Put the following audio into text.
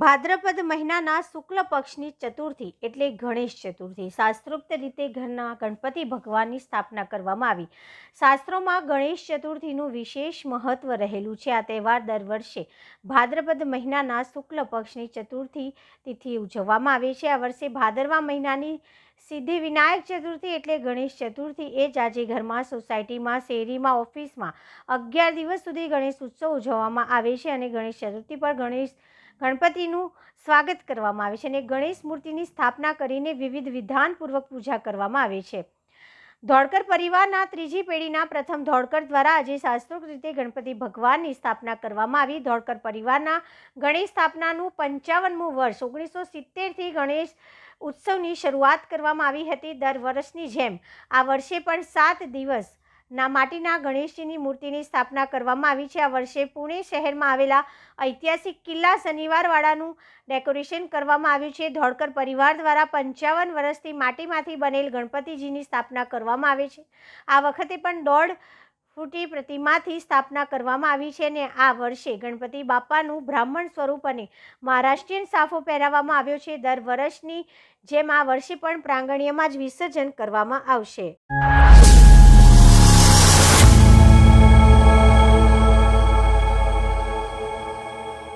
ભાદ્રપદ મહિનાના શુક્લ પક્ષની ચતુર્થી એટલે ગણેશ ચતુર્થી. શાસ્ત્રોક્ત રીતે ઘરના ગણપતિ ભગવાનની સ્થાપના કરવામાં આવી. શાસ્ત્રોમાં ગણેશ ચતુર્થીનું વિશેષ મહત્વ રહેલું છે. આ તહેવાર દર વર્ષે ભાદ્રપદ મહિનાના શુક્લ પક્ષની ચતુર્થી તિથિ ઉજવવામાં આવે છે. આ વર્ષે ભાદરવા મહિનાની સિદ્ધિ વિનાયક ચતુર્થી એટલે ગણેશ ચતુર્થી. એ જ આજે ઘરમાં સોસાયટીમાં, શેરીમાં, ઓફિસમાં અગિયાર દિવસ સુધી ગણેશ ઉત્સવ ઉજવવામાં આવે છે અને ગણેશ ચતુર્થી પર ગણેશ ગણપતિનું સ્વાગત કરવામાં આવે છે અને ગણેશ મૂર્તિની સ્થાપના કરીને વિવિધ વિધાનપૂર્વક પૂજા કરવામાં આવે છે. ધોળકર પરિવારના ત્રીજી પેઢીના પ્રથમ ધોળકર દ્વારા આજે શાસ્ત્રોક્ત રીતે ગણપતિ ભગવાનની સ્થાપના કરવામાં આવી. ધોળકર પરિવારના ગણેશ સ્થાપનાનું પંચાવનમું વર્ષ ઓગણીસો સિત્તેરથી ગણેશ ઉત્સવની શરૂઆત કરવામાં આવી હતી દર વર્ષની જેમ. આ વર્ષે પણ સાત દિવસ ના માટીના ગણેશજીની મૂર્તિની સ્થાપના કરવામાં આવી છે. આ વર્ષે પુણે શહેરમાં આવેલા ઐતિહાસિક કિલ્લા શનિવારવાડાનું ડેકોરેશન કરવામાં આવ્યું છે. ધોળકર પરિવાર દ્વારા પંચાવન વર્ષથી માટીમાંથી બનેલ ગણપતિજીની સ્થાપના કરવામાં આવે છે. આ વખતે પણ દોઢ ફૂટી પ્રતિમાથી સ્થાપના કરવામાં આવી છે અને આ વર્ષે ગણપતિ બાપાનું બ્રાહ્મણ સ્વરૂપ અને મહારાષ્ટ્રીયન સાફો પહેરાવવામાં આવ્યો છે. દર વર્ષની જેમ આ વર્ષે પણ પ્રાંગણ્યમાં જ વિસર્જન કરવામાં આવશે.